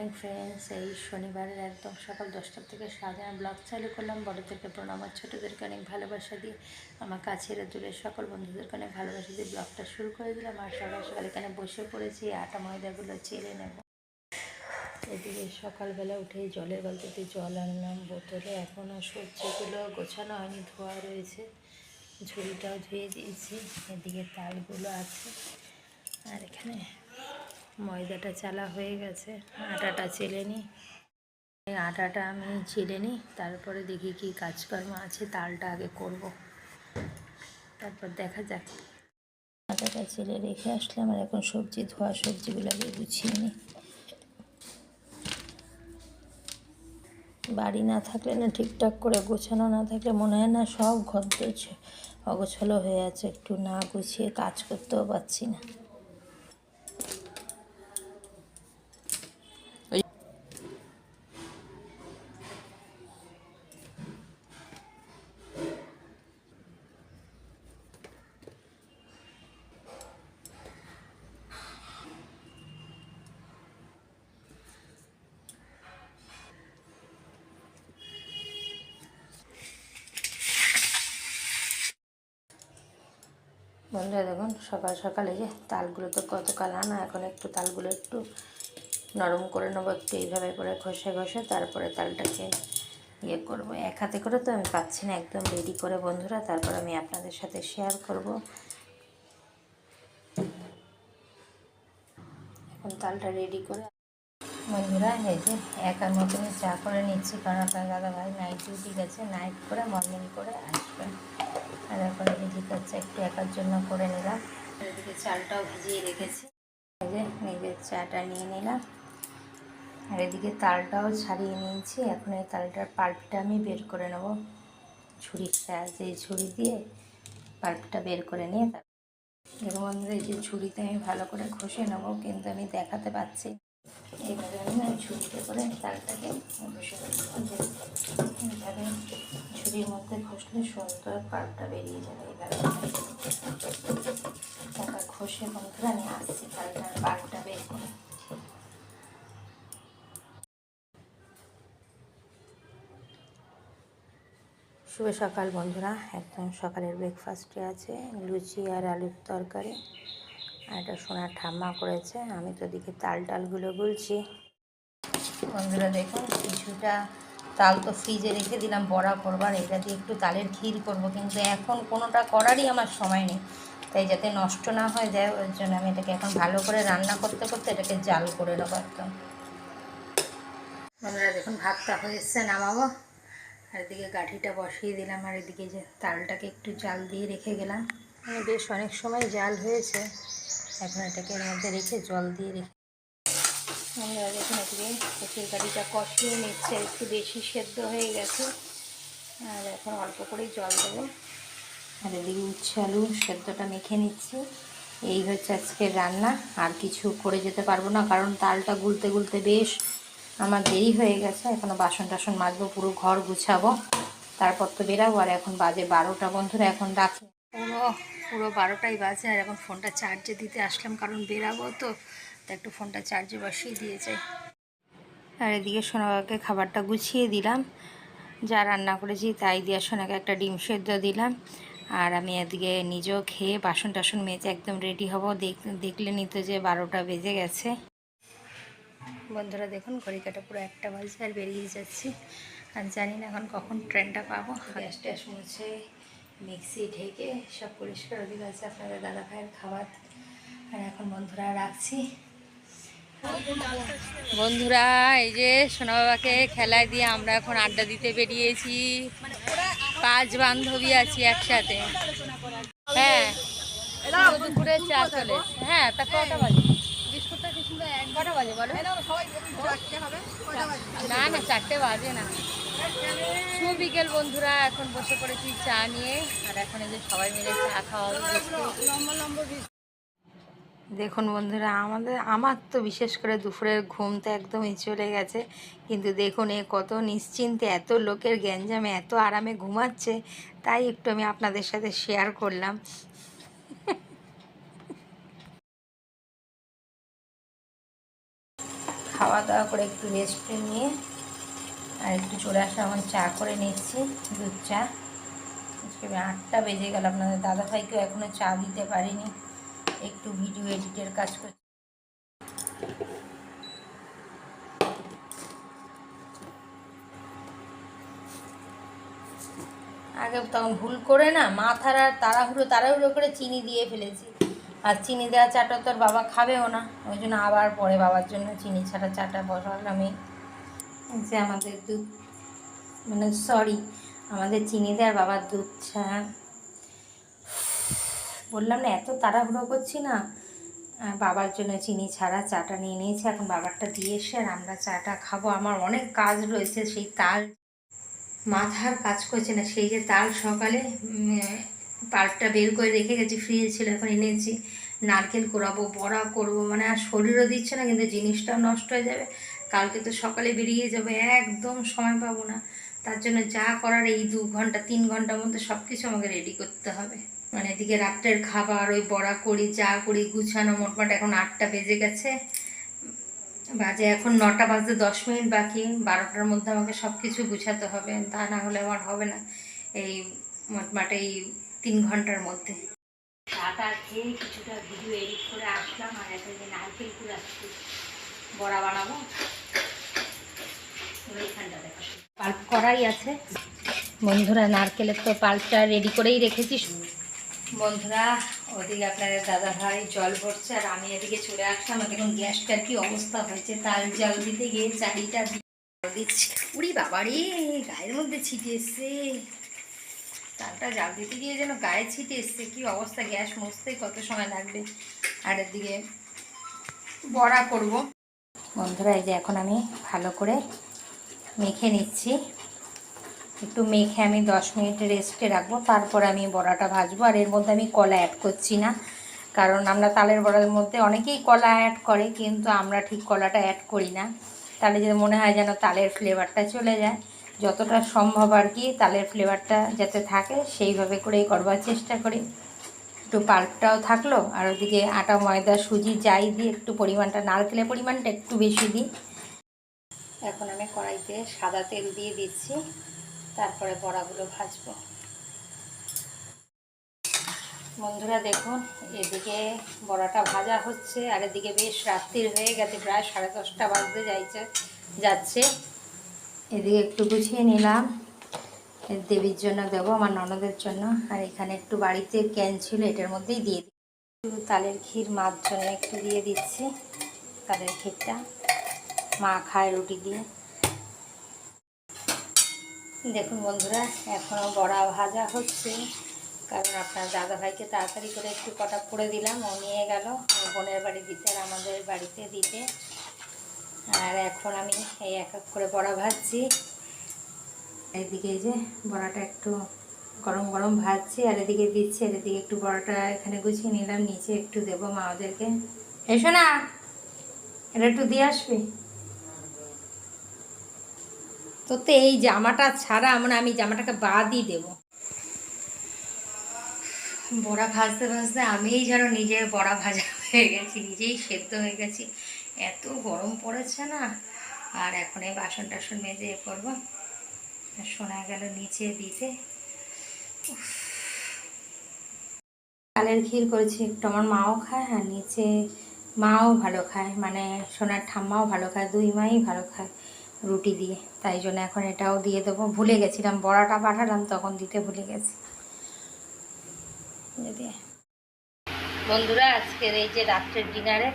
Morning friends এই শনিবারের একদম সকাল দশটার থেকে সাজানো ব্লগ চালু করলাম। বড়দেরকে প্রণাম আর ছোটোদেরকে অনেক ভালোবাসা দিয়ে আমার কাছের দূরের সকল বন্ধুদেরকে অনেক ভালোবাসা দিয়ে ব্লগটা শুরু করে দিলাম। আর সকাল সকাল এখানে বসে পড়েছি। আটা ময়দাগুলো চেলে নেব। এদিকে সকালবেলা উঠে জলের বালতিতে জল আনলাম বোতলে। এখনও সবজিগুলো গোছানো হয়নি, ধোয়া রয়েছে। ঝুড়িটাও ধুয়ে দিয়েছি। এদিকে তালগুলো আছে। আর এখানে ময়দাটা চালা হয়ে গেছে। আটাটা চেলে নিই আটাটা আমি চেলে নিই তারপরে দেখি কি কাজকর্ম আছে, তালটা আগে করব। তারপর দেখা যাক। আটাটা চেলে রেখে আসলাম আর এখন সবজি, ধোয়া সবজিগুলো আগে গুছিয়ে নিই বাড়ি না থাকলে না ঠিকঠাক করে গোছানো না থাকলে মনে হয় না সব ঘর দিয়েছে অগোছালো হয়ে আছে। একটু না গুছিয়ে কাজ করতেও পারছি না। বন্ধুরা দেখুন, সকাল সকালে যে তালগুলো তো গতকাল আনা, এখন একটু তালগুলো একটু নরম করে নেব, একটু এইভাবে করে ঘষে ঘষে তারপরে তালটাকে ইয়ে করব। এক হাতে করে তো আমি পাচ্ছি না, একদম রেডি করে বন্ধুরা, তারপর আমি আপনাদের সাথে শেয়ার করব। এখন তালটা রেডি করে বন্ধুরা, এই যে একার মতনই চা করে নিচ্ছি, কারণ আপনার দাদা ভাই নাইট ডিউটি গেছে নাইট করে মর্নিং করে আসবেন আর এখন এদিক হচ্ছে একটু একার জন্য করে নিলাম। এদিকে চালটাও ভিজিয়ে রেখেছি। যে নিজের চাটা নিয়ে নিলাম। আর এদিকে তালটাও ছাড়িয়ে নিয়েছি। এখন এই তালটার পাল্পটা আমি বের করে নেব। সাহায্যে এই ছুরি দিয়ে পাল্পটা বের করে নিয়ে তার এর মধ্যে এই যে ছুরিতে আমি ভালো করে ঘষে নেব, কিন্তু আমি দেখাতে পাচ্ছি এইভাবে আমি ছুরিতে করে তালটাকে ঘষে ছুরির মধ্যে ঘষলে সুন্দর পাল্পটা বেরিয়ে যাবে এইভাবে তারপর ঘষে বন্ধুরা আমি আসছি তালটার পাল্পটা বের করে। শুভ সকাল বন্ধুরা, একদম সকালের ব্রেকফাস্টে আছে, লুচি আর আলুর তরকারি। আর এটা সোনার ঠাম্মা করেছে, আমি তো দিকে তাল টালগুলো গুলছি। বন্ধুরা দেখুন, কিছুটা তাল তো ফ্রিজে রেখে দিলাম, বড়া করবার এটা দিয়ে একটু তালের ক্ষীর করব। কিন্তু এখন কোনোটা করারই আমার সময় নেই। তাই যাতে নষ্ট না হয়ে যায় ওর জন্য আমি এটাকে এখন ভালো করে রান্না করতে করতে এটাকে জাল করে নেব একদম। বন্ধুরা, দেখুন, ভাতটা হয়ে এসছে নামাবো। আর এদিকে গাঠিটা বসিয়ে দিলাম, আর এদিকে যে তালটাকে একটু জাল দিয়ে রেখে গেলাম। মানে বেশ অনেক সময় জাল হয়েছে। এখন এটাকে এর মধ্যে রেখে জল দিয়ে রেখে বন্ধুরা দেখুন এদিকে গাড়িটা কষিয়ে নিচ্ছে, একটু বেশি সেদ্ধ হয়ে গেছে। আর এখন অল্প করেই জল দেবো। আর এদিকে উচ্ছে আলু সেদ্ধটা মেখে নিচ্ছি। এই হচ্ছে আজকে রান্না। আর কিছু করে যেতে পারব না, কারণ তালটা গুলতে গুলতে বেশ আমার দেরি হয়ে গেছে। এখনও বাসন টাসন মাজবো, পুরো ঘর গুছাবো। তারপর তো বেরাবো, আর এখন বাজে বারোটা। বন্ধুরা, এখন রাখি পুরো পুরো বারোটাই বাজে, আর এখন ফোনটা চার্জে দিতে আসলাম, কারণ বেরাবো তো। একটু ফোনটা চার্জে বসিয়ে দিয়েছে আর এদিকে সোনাকে খাবারটা গুছিয়ে দিলাম। যা রান্না করেছি তাই দিয়ে সোনাকে একটা ডিম সেদ্ধ দিলাম। আর আমি এদিকে নিজেও খেয়ে বাসন টাসন মেজে একদম রেডি হব। দেখ, দেখলে নিত যে বারোটা বেজে গেছে। বন্ধুরা দেখুন ঘড়ি কাটা পুরো একটা বাজে আর বেরিয়ে যাচ্ছি। আর জানি না এখন কখন ট্রেনটা পাবো। গ্যাস ট্যাস মুছে মিক্সি ঢেকে সব পরিষ্কার ওদিকে আছে আপনাদের দাদা ভাইয়ের খাবার। আর এখন বন্ধুরা রাখছি। বন্ধুরা, এই যে সোনা বাবাকে খেলায় দিয়ে আমরা এখন আড্ডা দিতে বেরিয়েছি। পাঁচ বান্ধবী আছি একসাথে। হ্যাঁ দুপুরে চা চলে হ্যাঁ তা কটা বাজে? না না, চারটে বাজে না। শুভ বিকেল বন্ধুরা, এখন বসে পড়েছি চা নিয়ে। আর এখন এই যে সবাই মিলে চা খাওয়া হবে। দেখুন বন্ধুরা, আমাদের, আমার তো বিশেষ করে দুপুরের ঘুম তো একদমই চলে গেছে। কিন্তু দেখুন, এ কত নিশ্চিন্তে এত লোকের গ্যাঞ্জামে এত আরামে ঘুমাচ্ছে, তাই একটু আমি আপনাদের সাথে শেয়ার করলাম। খাওয়া দাওয়া করে একটু রেস্ট নিয়ে, আর একটু চলে আসা এখন চা করে নিচ্ছি, দুধ চা। আজকে আটটা বেজে গেল আপনাদের। দাদাভাইকেও এখনও চা দিতে পারিনি। একটু ভিডিও এডিটের কাজ করছি আগে তখন ভুল করে না, মাথার আর তাড়াহুড়ো তাড়াহুড়ো করে চিনি দিয়ে ফেলেছি। আর চিনি দেওয়া চাটা তোর বাবা খাবেও না, ওই জন্য আবার পরে বাবার জন্য চিনি ছাড়া চাটা বসালাম আমি যে আমাদের দুধ মানে সরি আমাদের চিনি দেওয়ার বাবার দুধ চা বললাম, না, এত তাড়াহুড়ো করছি না। বাবার জন্য চিনি ছাড়া চাটা নিয়ে নিয়েছি, এখন বাবারটা দিয়ে এসে আর আমরা চাটা খাব। আমার অনেক কাজ রয়েছে, সেই তাল মাথার কাজ করছে না, সেই যে তাল সকালে পাল্পটা বের করে রেখে গেছি, ফ্রিজে ছিল, এখন এনেছি। নারকেল কোরাবো, বড়া করব মানে আর শরীরও দিচ্ছে না, কিন্তু জিনিসটাও নষ্ট হয়ে যাবে। কালকে তো সকালে বেরিয়ে যাবে, একদম সময় পাবো না। তার জন্য যা করার এই দু ঘণ্টা, তিন ঘণ্টার মধ্যে সব কিছু আমাকে রেডি করতে হবে। মানে এদিকে রাত্রের খাবার, ওই বড়া করি যা করি, গুছানো, মোটমাট এখন আটটা বেজে গেছে। বাজে এখন নটা বাজতে দশ মিনিট বাকি, বারোটার মধ্যে আমাকে সব কিছু গুছাতে হবে। তা না হলে আমার হবে না এই মোটমাট এই তিন ঘণ্টার মধ্যে। খেয়ে কিছুটা ভিডিও এডিট করে আসলাম আর বড়া বানাবো? ওইখানটা দেখো পাল্প করাই আছে। বন্ধুরা, নারকেলের তো পাল্পটা রেডি করেই রেখেছি। বন্ধুরা, ওদিকে আপনাদের দাদা ভাই জল ভরছে আর আমি এদিকে চলে আসলাম। দেখুন, গ্যাসটার কি অবস্থা হয়েছে। তাল জল দিতে গিয়ে জল দিচ্ছি। উড়ি বাবারে গায়ের মধ্যে ছিটে এসছে। তালটা জাল দিতে গিয়ে যেন গায়ে ছিটে এসছে। কি অবস্থা, গ্যাস মুছতেই কত সময় লাগবে। আর এদিকে বড়া করব। বন্ধুরা, এই যে এখন আমি ভালো করে মেখে নিচ্ছি। একটু মেখে আমি দশ মিনিট রেস্টে রাখব, তারপর আমি বড়াটা ভাজবো। আর এর মধ্যে আমি কলা অ্যাড করছি না, কারণ আমরা তালের বড়ার মধ্যে অনেকেই কলা অ্যাড করে, কিন্তু আমরা ঠিক কলাটা অ্যাড করি না। তাহলে যদি মনে হয় যেন তালের ফ্লেভারটা চলে যায়। যতটা সম্ভব আর কি তালের ফ্লেভারটা যাতে থাকে, সেইভাবে করেই করবার চেষ্টা করি। একটু পাল্পটাও থাকল, আর ওদিকে আটা, ময়দা, সুজি, যাই দিয়ে একটু পরিমাণটা, নারকেলের পরিমাণটা একটু বেশি দিই। এখন আমি কড়াইতে সাদা তেল দিয়ে দিচ্ছি, তারপরে বড়াগুলো ভাজবো। বন্ধুরা দেখুন, এদিকে বড়াটা ভাজা হচ্ছে, আর এদিকে বেশ রাত্রির হয়ে গেছে, প্রায় সাড়ে দশটা বাজতে যাইছে, যাচ্ছে। এদিকে একটু গুছিয়ে নিলাম, দেবীর জন্য দেবো, আমার ননদের জন্য, আর এখানে একটু বাড়িতে ক্যান ছিল, এটার মধ্যেই দিয়ে দিই। তালের ক্ষীর মার জন্য একটু দিয়ে দিচ্ছি, তালের ক্ষীরটা। মা খায় রুটি দিয়ে। দেখুন বন্ধুরা এখনও বড়া ভাজা হচ্ছে। কারণ আপনার দাদাভাইকে তাড়াতাড়ি করে একটু কটা করে দিলাম, ও নিয়ে গেল। বোনের বাড়ি দিতে আর আমাদের বাড়িতে দিতে। আর এখন আমি এই এক এক করে বড়া ভাজছি। এদিকে যে বড়াটা একটু গরম গরম ভাজছি, আর এদিকে দিচ্ছি, আর এদিকে একটু বড়াটা এখানে গুছিয়ে নিলাম, নিচে একটু দেবো মা ওদেরকে। এসো না, এটা একটু দিয়ে আসবি? তো তো এই জামাটা ছাড়া মানে আমি জামাটাকে বাদই দেব। বড়া ভাজতে ভাজতে আমিই যেন নিজে বড়া ভাজা হয়ে গেছি নিজেই সেদ্ধ হয়ে গেছি। এত গরম পড়েছে না? আর এখন এই বাসন টাসন মেজে এ করব। শোনা গেল নিচে দিতে। চালের ক্ষীর করেছি একটু আমার মাও খায় আর নিচে মাও ভালো খায়। মানে সোনার ঠাম্মাও ভালো খায় দুই মাই ভালো খায়। রুটি দিয়ে। তাই জন্য এখন এটাও দিয়ে দেবো। ভুলে গেছিলাম, বড়াটা পাঠালাম, তখন দিতে ভুলে গেছি। বন্ধুরা, আজকের এই যে রাত্রের ডিনারে।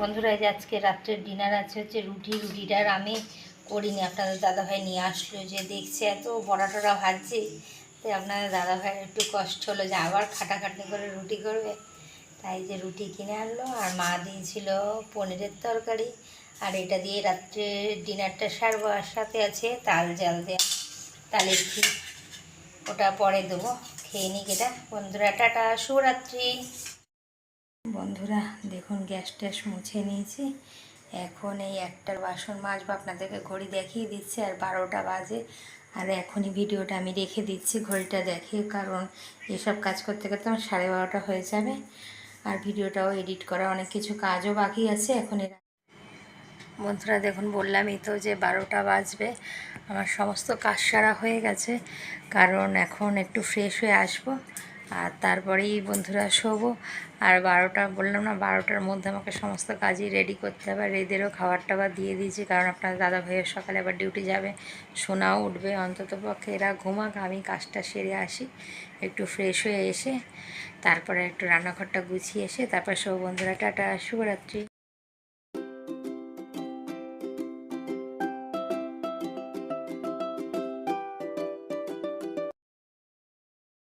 বন্ধুরা, এই যে আজকে রাত্রের ডিনার আছে, হচ্ছে রুটি। রুটিটার আমি করিনি, আপনাদের দাদাভাই নিয়ে আসলো যে দেখছে এত বড়া ভাজছে। তাই আপনাদের দাদাভাইয়ের একটু কষ্ট হলো যে আবার খাটাখাটনি করে রুটি করবে। তাই যে রুটি কিনে আনলো, আর মা দিয়েছিল পনিরের তরকারি, আর এটা দিয়ে রাত্রে ডিনারটা সারবো, আর সাথে আছে তাল জাল দেওয়া তালের ক্ষীর ওটা পরে দেবো, খেয়ে নিক এটা। বন্ধুরা, টাটা, শুভরাত্রি। বন্ধুরা, দেখুন গ্যাস ট্যাস মুছে নিয়েছি। এখন এই একটার বাসন মাজবো, আপনাদেরকে ঘড়ি দেখিয়ে দিচ্ছি, আর বারোটা বাজে। আর এখনই ভিডিওটা আমি রেখে দিচ্ছি, ঘড়িটা দেখে, কারণ এসব কাজ করতে করতে আমার সাড়ে বারোটা হয়ে যাবে। আর ভিডিওটাও এডিট করা অনেক কিছু কাজও বাকি আছে, এখন এরা বন্ধুরা দেখুন, বললামই তো যে বারোটা বাজবে, আমার সমস্ত কাজ সারা হয়ে গেছে, কারণ এখন একটু ফ্রেশ হয়ে আসব, আর তারপরেই বন্ধুরা শোবো আর বারোটা, বললাম না, বারোটার মধ্যে আমাকে সমস্ত কাজই রেডি করতে হবে। আর এদেরও খাবার টাবার দিয়ে দিয়েছি, কারণ আপনার দাদা ভাইয়ের সকালে আবার ডিউটি যাবে। সোনাও উঠবে অন্তত পক্ষে এরা ঘুমাক, আমি কাজটা সেরে আসি। একটু ফ্রেশ হয়ে এসে, তারপরে একটু রান্নাঘরটা গুছিয়ে এসে, তারপর সব বন্ধুরা, টাটা, শুভরাত্রি।